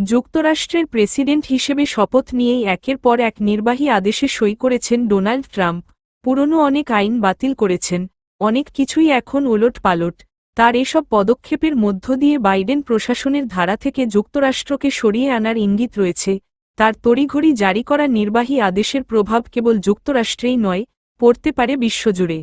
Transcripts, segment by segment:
যুক্তরাষ্ট্রের প্রেসিডেন্ট হিসেবে শপথ নিয়েই একের পর এক নির্বাহী আদেশে সই করেছেন ডোনাল্ড ট্রাম্প। পুরনো অনেক আইন বাতিল করেছেন, অনেক কিছুই এখন ওলট পালট তার এসব পদক্ষেপের মধ্য দিয়ে বাইডেন প্রশাসনের ধারা থেকে যুক্তরাষ্ট্রকে সরিয়ে আনার ইঙ্গিত রয়েছে। তার তড়িঘড়ি জারি করা নির্বাহী আদেশের প্রভাব কেবল যুক্তরাষ্ট্রেই নয়, পড়তে পারে বিশ্বজুড়ে।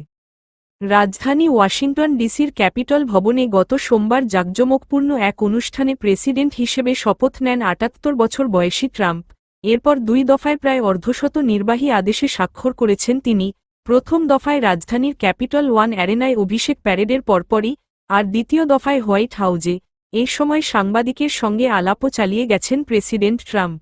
রাজধানী ওয়াশিংটন ডিসির ক্যাপিটল ভবনে গত সোমবার জাঁকজমকপূর্ণ এক অনুষ্ঠানে প্রেসিডেন্ট হিসেবে শপথ নেন আটাত্তর বছর বয়সী ট্রাম্প। এরপর দুই দফায় প্রায় অর্ধশত নির্বাহী আদেশে স্বাক্ষর করেছেন তিনি। প্রথম দফায় রাজধানীর ক্যাপিটল ওয়ান অ্যারেনায় অভিষেক প্যারেডের পরপরই, আর দ্বিতীয় দফায় হোয়াইট হাউজে। এ সময় সাংবাদিকের সঙ্গে আলাপও চালিয়ে গেছেন প্রেসিডেন্ট ট্রাম্প।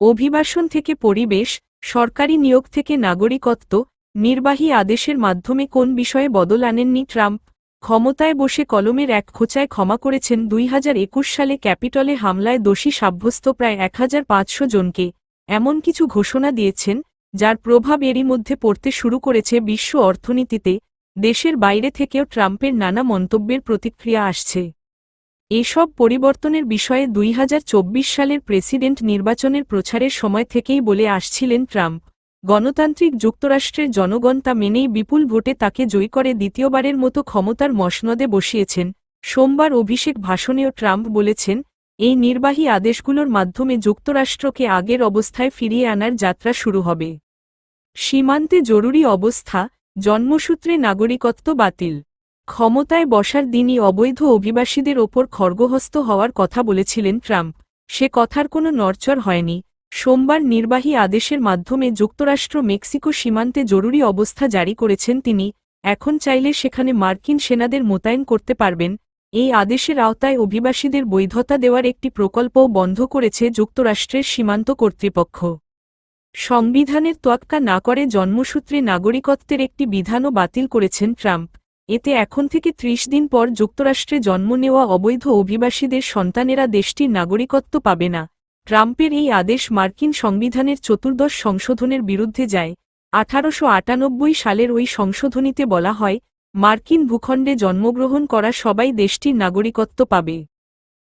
অভিবাসন থেকে পরিবেশ, সরকারি নিয়োগ থেকে নাগরিকত্ব নির্বাহী আদেশের মাধ্যমে কোন বিষয়ে বদল আনেননি ট্রাম্প? ক্ষমতায় বসে কলমের এক খোঁচায় ক্ষমা করেছেন দুই হাজার একুশ সালে ক্যাপিটলে হামলায় দোষী সাব্যস্ত প্রায় এক হাজার পাঁচশো জনকে। এমন কিছু ঘোষণা দিয়েছেন, যার প্রভাব এরই মধ্যে পড়তে শুরু করেছে বিশ্ব অর্থনীতিতে, দেশের বাইরে থেকেও ট্রাম্পের নানা মন্তব্যের প্রতিক্রিয়া আসছে। এসব পরিবর্তনের বিষয়ে দুই হাজার চব্বিশ সালের প্রেসিডেন্ট নির্বাচনের প্রচারের সময় থেকেই বলে আসছিলেন ট্রাম্প। গণতান্ত্রিক যুক্তরাষ্ট্রের জনগণ তা মেনেই বিপুল ভোটে তাকে জয়ী করে দ্বিতীয়বারের মতো ক্ষমতার মসনদে বসিয়েছেন। সোমবার অভিষেক ভাষণেও ট্রাম্প বলেছেন, এই নির্বাহী আদেশগুলোর মাধ্যমে যুক্তরাষ্ট্রকে আগের অবস্থায় ফিরিয়ে আনার যাত্রা শুরু হবে। সীমান্তে জরুরি অবস্থা, জন্মসূত্রে নাগরিকত্ব বাতিল। ক্ষমতায় বসার দিনই অবৈধ অভিবাসীদের ওপর খর্গহস্ত হওয়ার কথা বলেছিলেন ট্রাম্প। সে কথার কোনো নড়চড় হয়নি। সোমবার নির্বাহী আদেশের মাধ্যমে যুক্তরাষ্ট্র মেক্সিকো সীমান্তে জরুরি অবস্থা জারি করেছেন তিনি, এখন চাইলে সেখানে মার্কিন সেনাদের মোতায়েন করতে পারবেন, এই আদেশের আওতায় অভিবাসীদের বৈধতা দেওয়ার একটি প্রকল্পও বন্ধ করেছে যুক্তরাষ্ট্রের সীমান্ত কর্তৃপক্ষ। সংবিধানের তোয়াক্কা না করে জন্মসূত্রে নাগরিকত্বের একটি বিধানও বাতিল করেছেন ট্রাম্প, এতে এখন থেকে ত্রিশ দিন পর যুক্তরাষ্ট্রে জন্ম নেওয়া অবৈধ অভিবাসীদের সন্তানেরা দেশটির নাগরিকত্ব পাবে না ট্রাম্পের এই আদেশ মার্কিন সংবিধানের চতুর্দশ সংশোধনের বিরুদ্ধে যায়। আঠারোশো আটানব্বই সালের ওই সংশোধনীতে বলা হয়, মার্কিন ভূখণ্ডে জন্মগ্রহণ করা সবাই দেশটির নাগরিকত্ব পাবে।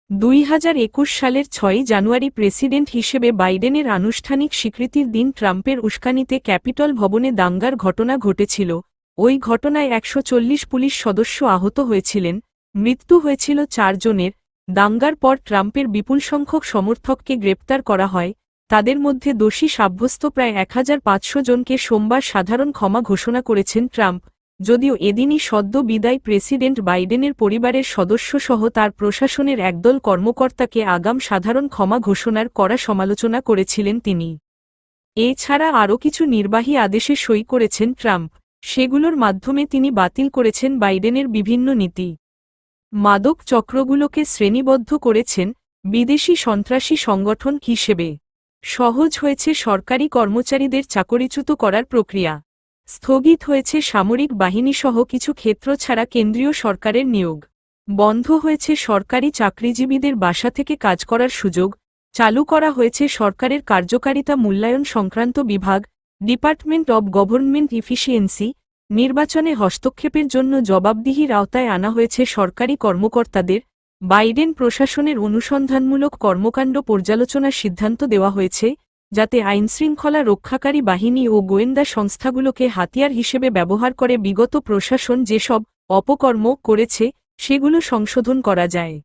দুই হাজার একুশ সালের ছয়ই জানুয়ারি প্রেসিডেন্ট হিসেবে বাইডেনের আনুষ্ঠানিক স্বীকৃতির দিন ট্রাম্পের উস্কানিতে ক্যাপিটল ভবনে দাঙ্গার ঘটনা ঘটেছিল। ওই ঘটনায় একশো চল্লিশ পুলিশ সদস্য আহত হয়েছিলেন, মৃত্যু হয়েছিল চারজনের দাঙ্গার পর ট্রাম্পের বিপুল সংখ্যক সমর্থককে গ্রেপ্তার করা হয়, তাদের মধ্যে দোষী সাব্যস্ত প্রায় এক হাজার পাঁচশো জনকে সোমবার সাধারণ ক্ষমা ঘোষণা করেছেন ট্রাম্প, যদিও এদিনই সদ্য বিদায় প্রেসিডেন্ট বাইডেনের পরিবারের সদস্যসহ তার প্রশাসনের একদল কর্মকর্তাকে আগাম সাধারণ ক্ষমা ঘোষণার কড়া সমালোচনা করেছিলেন তিনি। এছাড়া আরও কিছু নির্বাহী আদেশে সই করেছেন ট্রাম্প, সেগুলোর মাধ্যমে তিনি বাতিল করেছেন বাইডেনের বিভিন্ন নীতি। মাদক চক্রগুলোকে শ্রেণীবদ্ধ করেছেন বিদেশি সন্ত্রাসী সংগঠন হিসেবে। সহজ হয়েছে সরকারি কর্মচারীদের চাকরিচ্যুত করার প্রক্রিয়া। স্থগিত হয়েছে সামরিক বাহিনীসহ কিছু ক্ষেত্র ছাড়া কেন্দ্রীয় সরকারের নিয়োগ। বন্ধ হয়েছে সরকারি চাকরিজীবীদের বাসা থেকে কাজ করার সুযোগ। চালু করা হয়েছে সরকারের কার্যকারিতা মূল্যায়ন সংক্রান্ত বিভাগ, ডিপার্টমেন্ট অব গভর্নমেন্ট ইফিসিয়েন্সি নির্বাচনে হস্তক্ষেপের জন্য জবাবদিহির আওতায় আনা হয়েছে সরকারি কর্মকর্তাদের, বাইডেন প্রশাসনের অনুসন্ধানমূলক কর্মকাণ্ড পর্যালোচনার সিদ্ধান্ত দেওয়া হয়েছে, যাতে আইনশৃঙ্খলা রক্ষাকারী বাহিনী ও গোয়েন্দা সংস্থাগুলোকে হাতিয়ার হিসেবে ব্যবহার করে বিগত প্রশাসন যেসব অপকর্ম করেছে, সেগুলো সংশোধন করা যায়।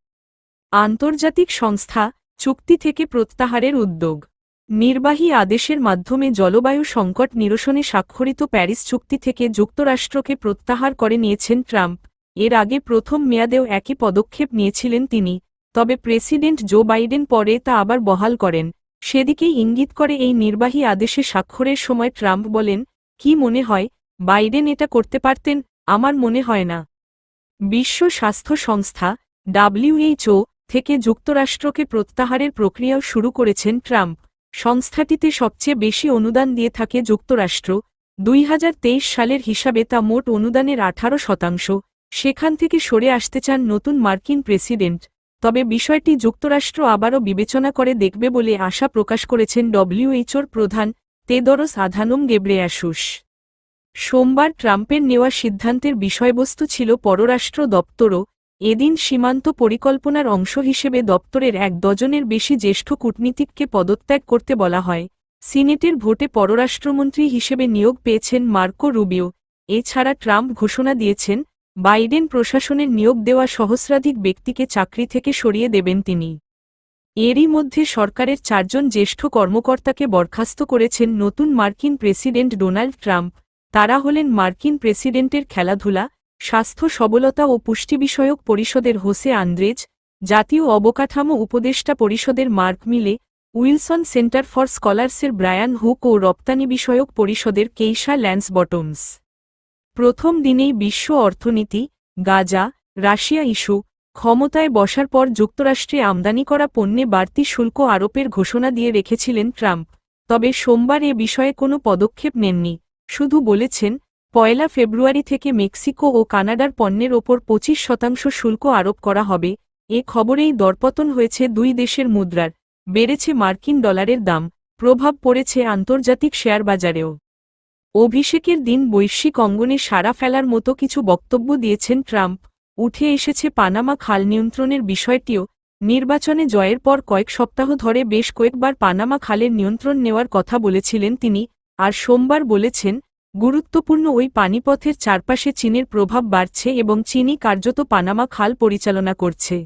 আন্তর্জাতিক সংস্থা চুক্তি থেকে প্রত্যাহারের উদ্যোগ নির্বাহী আদেশের মাধ্যমে জলবায়ু সংকট নিরসনে স্বাক্ষরিত প্যারিস চুক্তি থেকে যুক্তরাষ্ট্রকে প্রত্যাহার করে নিয়েছেন ট্রাম্প। এর আগে প্রথম মেয়াদেও একই পদক্ষেপ নিয়েছিলেন তিনি, তবে প্রেসিডেন্ট জো বাইডেন পরে তা আবার বহাল করেন। সেদিকেই ইঙ্গিত করে এই নির্বাহী আদেশে স্বাক্ষরের সময় ট্রাম্প বলেন, কি মনে হয়, বাইডেন এটা করতে পারতেন? আমার মনে হয় না। বিশ্ব স্বাস্থ্য সংস্থা ডাব্লিউএইচও থেকে যুক্তরাষ্ট্রকে প্রত্যাহারের প্রক্রিয়াও শুরু করেছেন ট্রাম্প। সংস্থাটিতে সবচেয়ে বেশি অনুদান দিয়ে থাকে যুক্তরাষ্ট্র, দুই হাজার তেইশ সালের হিসাবে তা মোট অনুদানের আঠারো শতাংশ। সেখান থেকে সরে আসতে চান নতুন মার্কিন প্রেসিডেন্ট। তবে বিষয়টি যুক্তরাষ্ট্র আবারও বিবেচনা করে দেখবে বলে আশা প্রকাশ করেছেন ডব্লিউএইচওর প্রধান তেদরস আধানম গেব্রেয়াসুস। সোমবার ট্রাম্পের নেওয়া সিদ্ধান্তের বিষয়বস্তু ছিল পররাষ্ট্র দপ্তরও এদিন সীমান্ত পরিকল্পনার অংশ হিসেবে দপ্তরের এক ডজনের বেশি জ্যেষ্ঠ কূটনীতিককে পদত্যাগ করতে বলা হয়। সিনেটের ভোটে পররাষ্ট্রমন্ত্রী হিসেবে নিয়োগ পেয়েছেন মার্কো রুবিও। এছাড়া ট্রাম্প ঘোষণা দিয়েছেন, বাইডেন প্রশাসনের নিয়োগ দেওয়া সহস্রাধিক ব্যক্তিকে চাকরি থেকে সরিয়ে দেবেন তিনি। এরই মধ্যে সরকারের চারজন জ্যেষ্ঠ কর্মকর্তাকে বরখাস্ত করেছেন নতুন মার্কিন প্রেসিডেন্ট ডোনাল্ড ট্রাম্প। তারা হলেন মার্কিন প্রেসিডেন্টের খেলাধুলা স্বাস্থ্য সবলতা ও পুষ্টি বিষয়ক পরিষদের হোসে আন্দ্রেজ, জাতীয় অবকাঠামো উপদেষ্টা পরিষদের মার্ক মিলে, উইলসন সেন্টার ফর স্কলার্সের ব্রায়ান হুক ও রপ্তানি বিষয়ক পরিষদের কেইশা ল্যান্স বটমস। প্রথম দিনেই বিশ্ব অর্থনীতি, গাজা, রাশিয়া ইস্যু, ক্ষমতায় বসার পর যুক্তরাষ্ট্রে আমদানি করা পণ্যে বাড়তি শুল্ক আরোপের ঘোষণা দিয়ে রেখেছিলেন ট্রাম্প, তবে সোমবার এ বিষয়ে কোনো পদক্ষেপ নেননি, শুধু বলেছেন পয়লা ফেব্রুয়ারি থেকে মেক্সিকো ও কানাডার পণ্যের ওপর পঁচিশ শতাংশ শুল্ক আরোপ করা হবে, এ খবরেই দরপতন হয়েছে দুই দেশের মুদ্রার। বেড়েছে মার্কিন ডলারের দাম, প্রভাব পড়েছে আন্তর্জাতিক শেয়ার বাজারেও। অভিষেকের দিন বৈশ্বিক অঙ্গনে সাড়া ফেলার মতো কিছু বক্তব্য দিয়েছেন ট্রাম্প। উঠে এসেছে পানামা খাল নিয়ন্ত্রণের বিষয়টিও। নির্বাচনে জয়ের পর কয়েক সপ্তাহ ধরে বেশ কয়েকবার পানামা খালের নিয়ন্ত্রণ নেওয়ার কথা বলেছিলেন তিনি, আর সোমবার বলেছেন গুরুত্বপূর্ণ ওই পানিপথের চারপাশে চীনের প্রভাব বাড়ছে এবং চীনই কার্যত পানামা খাল পরিচালনা করছে।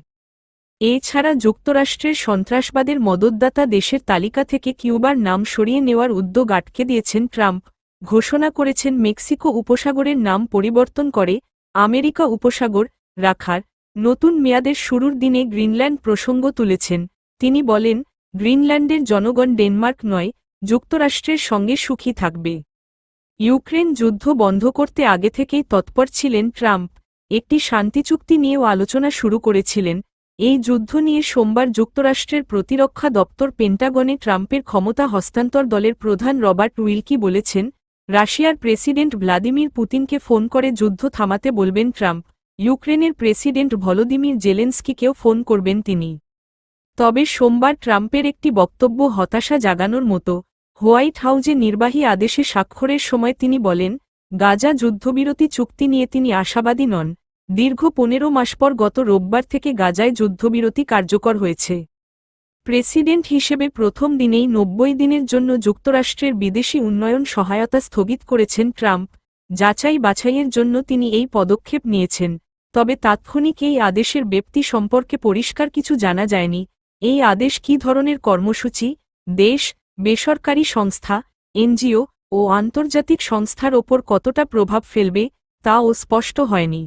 এছাড়া যুক্তরাষ্ট্রের সন্ত্রাসবাদের মদতদাতা দেশের তালিকা থেকে কিউবার নাম সরিয়ে নেওয়ার উদ্যোগ আটকে দিয়েছেন ট্রাম্প, ঘোষণা করেছেন মেক্সিকো উপসাগরের নাম পরিবর্তন করে, আমেরিকা উপসাগর, রাখার, নতুন মেয়াদের শুরুর দিনে গ্রিনল্যান্ড প্রসঙ্গ তুলেছেন। তিনি বলেন, গ্রিনল্যান্ডের জনগণ ডেনমার্ক নয়, যুক্তরাষ্ট্রের সঙ্গে সুখী থাকবে। ইউক্রেন যুদ্ধ বন্ধ করতে আগে থেকেই তৎপর ছিলেন ট্রাম্প। একটি শান্তি চুক্তি নিয়েও আলোচনা শুরু করেছিলেন। এই যুদ্ধ নিয়ে সোমবার যুক্তরাষ্ট্রের প্রতিরক্ষা দপ্তর পেন্টাগনে ট্রাম্পের ক্ষমতা হস্তান্তর দলের প্রধান রবার্ট উইলকি বলেছেন, রাশিয়ার প্রেসিডেন্ট ভ্লাদিমির পুতিনকে ফোন করে যুদ্ধ থামাতে বলবেন ট্রাম্প। ইউক্রেনের প্রেসিডেন্ট ভলোদিমির জেলেন্সকিকেও ফোন করবেন তিনি। তবে সোমবার ট্রাম্পের একটি বক্তব্য হতাশা জাগানোর মতো হোয়াইট হাউজে নির্বাহী আদেশে স্বাক্ষরের সময় তিনি বলেন, গাজা যুদ্ধবিরতি চুক্তি নিয়ে তিনি আশাবাদী নন। দীর্ঘ পনেরো মাস পর গত রোববার থেকে গাজায় যুদ্ধবিরতি কার্যকর হয়েছে। প্রেসিডেন্ট হিসেবে প্রথম দিনেই নব্বই দিনের জন্য যুক্তরাষ্ট্রের বিদেশি উন্নয়ন সহায়তা স্থগিত করেছেন ট্রাম্প। যাচাই বাছাইয়ের জন্য তিনি এই পদক্ষেপ নিয়েছেন। তবে তাৎক্ষণিক এই আদেশের ব্যক্তি সম্পর্কে পরিষ্কার কিছু জানা যায়নি। এই আদেশ কী ধরনের কর্মসূচি? দেশ বেসরকারি সংস্থা এনজিও ও আন্তর্জাতিক সংস্থার ওপর কতটা প্রভাব ফেলবে তাও স্পষ্ট হয়নি।